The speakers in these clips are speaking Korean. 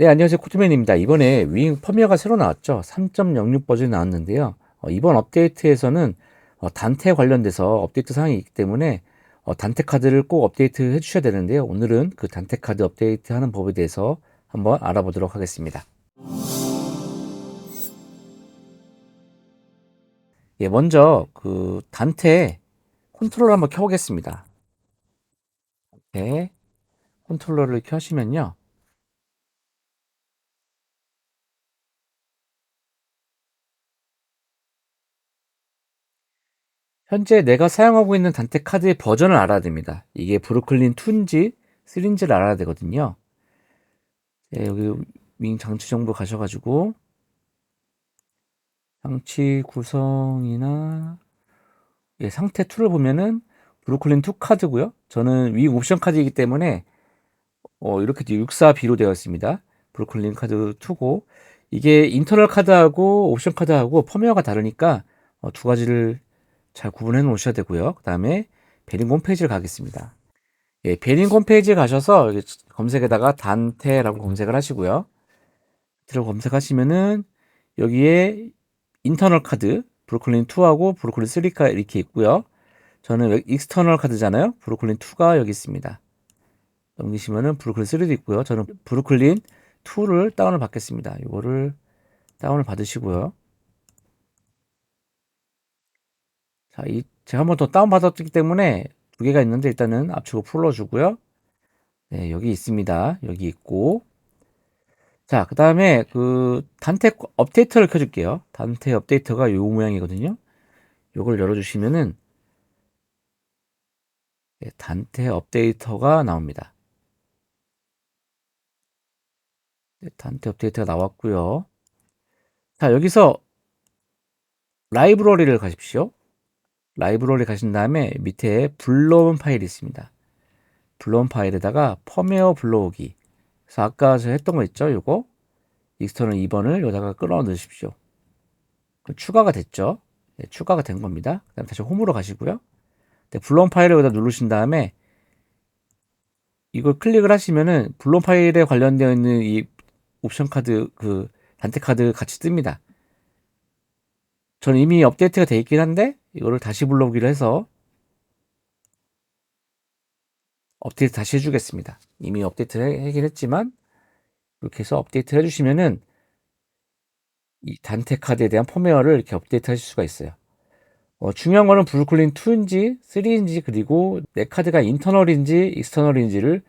네, 안녕하세요. 코트맨입니다. 이번에 윙 펌웨어가 새로 나왔죠. 3.06 버전이 나왔는데요. 어, 이번 업데이트에서는 어, 단테 관련돼서 업데이트 사항이 있기 때문에 어, 단테 카드를 꼭 업데이트 해 주셔야 되는데요. 오늘은 그 단테 카드 업데이트 하는 법에 대해서 한번 알아보도록 하겠습니다. 예, 먼저 그 단테 컨트롤러 한번 켜보겠습니다. 네, 컨트롤러를 켜시면요. 현재 내가 사용하고 있는 단테 카드의 버전을 알아야 됩니다. 이게 브루클린 2인지 3인지를 알아야 되거든요. 네, 여기 윙 장치 정보 가셔가지고 장치 구성이나 예, 상태 2를 보면은 브루클린 2 카드고요. 저는 윙 옵션 카드이기 때문에 어, 이렇게 64B로 되어 있습니다. 브루클린 카드 2고 이게 인터널 카드하고 옵션 카드하고 펌웨어가 다르니까 어, 두 가지를 잘 구분해 놓으셔야 되고요. 그 다음에 베링 홈페이지를 가겠습니다. 예, 베링 홈페이지에 가셔서 검색에다가 단테라고 검색을 하시고요. 들어 검색하시면은 여기에 인터널 카드 브루클린 2하고 브루클린 3가 이렇게 있고요. 저는 익스터널 카드잖아요. 브루클린 2가 여기 있습니다. 넘기시면은 브루클린 3도 있고요. 저는 브루클린 2를 다운을 받겠습니다. 이거를 다운을 받으시고요. 자, 이 제가 한 번 더 다운받았기 때문에 두 개가 있는데 일단은 압축을 풀어주고요. 네, 여기 있습니다. 여기 있고. 자, 그 다음에 그 단테 업데이터를 켜줄게요. 단테 업데이터가 요 모양이거든요. 요걸 열어주시면은 네, 단테 업데이터가 나옵니다. 네, 단테 업데이터가 나왔고요. 자, 여기서 라이브러리를 가십시오. 라이브러리 가신 다음에 밑에 불러온 파일이 있습니다. 불러온 파일에다가 펌웨어 불러오기. 그래서 아까 저 했던 거 있죠? 요거 익스터널 2번을 여기다가 끌어 넣으십시오. 추가가 됐죠? 네, 추가가 된 겁니다. 그 다음에 다시 홈으로 가시고요. 네, 불러온 파일을 여기다 누르신 다음에 이걸 클릭을 하시면은 불러온 파일에 관련되어 있는 이 옵션 카드 그 단테 카드 같이 뜹니다. 저는 이미 업데이트가 되어 있긴 한데 이거를 다시 불러오기로 해서 업데이트 다시 해주겠습니다. 이미 업데이트를 하긴 했지만 이렇게 해서 업데이트 해주시면은 이 단테 카드에 대한 펌웨어를 이렇게 업데이트 하실 수가 있어요. 어, 중요한 거는 브루클린 2인지 3인지 그리고 내 카드가 인터널인지 익스터널인지를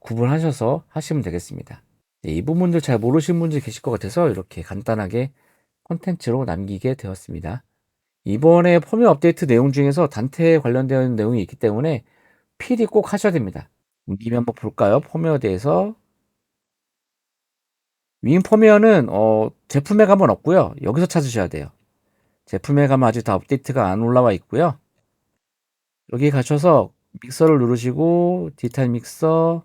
구분하셔서 하시면 되겠습니다. 네, 이 부분들 잘 모르시는 분들 계실 것 같아서 이렇게 간단하게 콘텐츠로 남기게 되었습니다. 이번에 펌웨어 업데이트 내용 중에서 단테에 관련된 내용이 있기 때문에 필히 꼭 하셔야 됩니다. 옮기면 한번 볼까요? 펌웨어에 대해서 윙 펌웨어는 어, 제품에 가면 없고요. 여기서 찾으셔야 돼요. 제품에 가면 아직 다 업데이트가 안 올라와 있고요. 여기 가셔서 믹서를 누르시고 디지털 믹서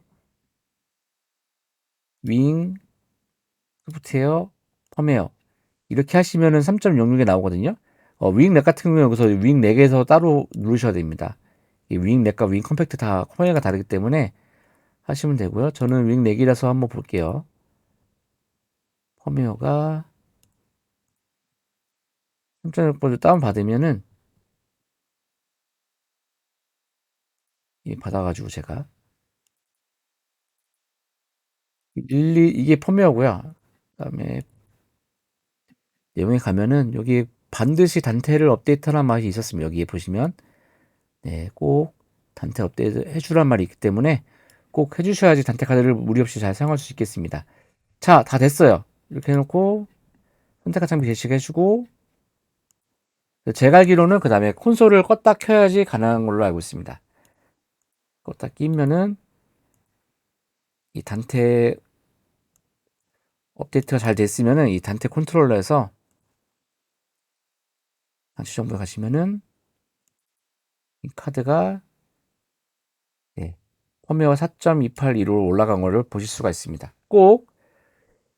윙 소프트웨어 펌웨어 이렇게 하시면은 3.06에 나오거든요. 어, 윙렉 같은 경우는 여기서 윙 4개에서 따로 누르셔야 됩니다. 이 윙 렉과 윙 컴팩트 다 컴웨어가 다르기 때문에 하시면 되고요. 저는 윙 4개라서 한번 볼게요. 펌웨어가 3.6번을 다운받으면은 이 받아가지고 제가 일리 이게 펌웨어고요. 그다음에 내용에 가면은 여기 반드시 단테를 업데이트하는 말이 있었습니다. 여기에 보시면 네, 꼭 단테 업데이트 해주란 말이 있기 때문에 꼭 해주셔야지 단테 카드를 무리 없이 잘 사용할 수 있겠습니다. 자, 다 됐어요. 이렇게 해놓고 선택한 장비 제시해주고 제가 알기로는 그 다음에 콘솔을 껐다 켜야지 가능한 걸로 알고 있습니다. 껐다 끼면은 이 단테 업데이트가 잘 됐으면은 이 단테 컨트롤러에서 정보에 가시면은 이 카드가 네, 펌웨어 4.281로 올라간 것을 보실 수가 있습니다. 꼭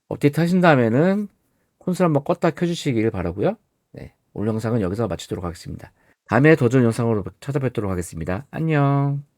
업데이트 하신 다음에는 콘솔 한번 껐다 켜주시길 바라고요. 네, 오늘 영상은 여기서 마치도록 하겠습니다. 다음에 도전 영상으로 찾아뵙도록 하겠습니다. 안녕.